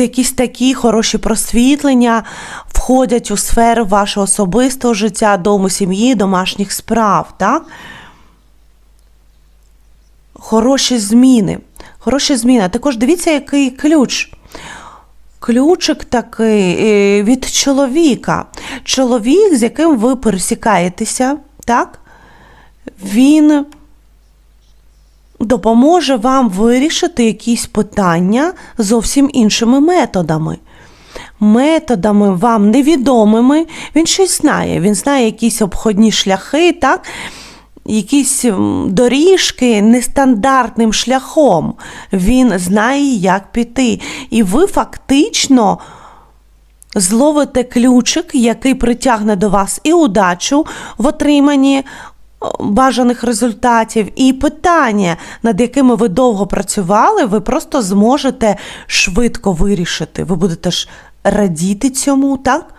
Якісь такі хороші просвітлення входять у сферу вашого особистого життя, дому, сім'ї, домашніх справ, так? Хороші зміни. Хороші зміни. А також дивіться, який ключ. Ключик такий е, від чоловіка. Чоловік, з яким ви пересікаєтеся, так? Він допоможе вам вирішити якісь питання зовсім іншими методами. Методами вам невідомими, він щось знає. Він знає якісь обходні шляхи, так? якісь доріжки нестандартним шляхом. Він знає, як піти. І ви фактично зловите ключик, який притягне до вас і удачу в отриманні бажаних результатів, і питання, над якими ви довго працювали, ви просто зможете швидко вирішити. Ви будете ж радіти цьому, так?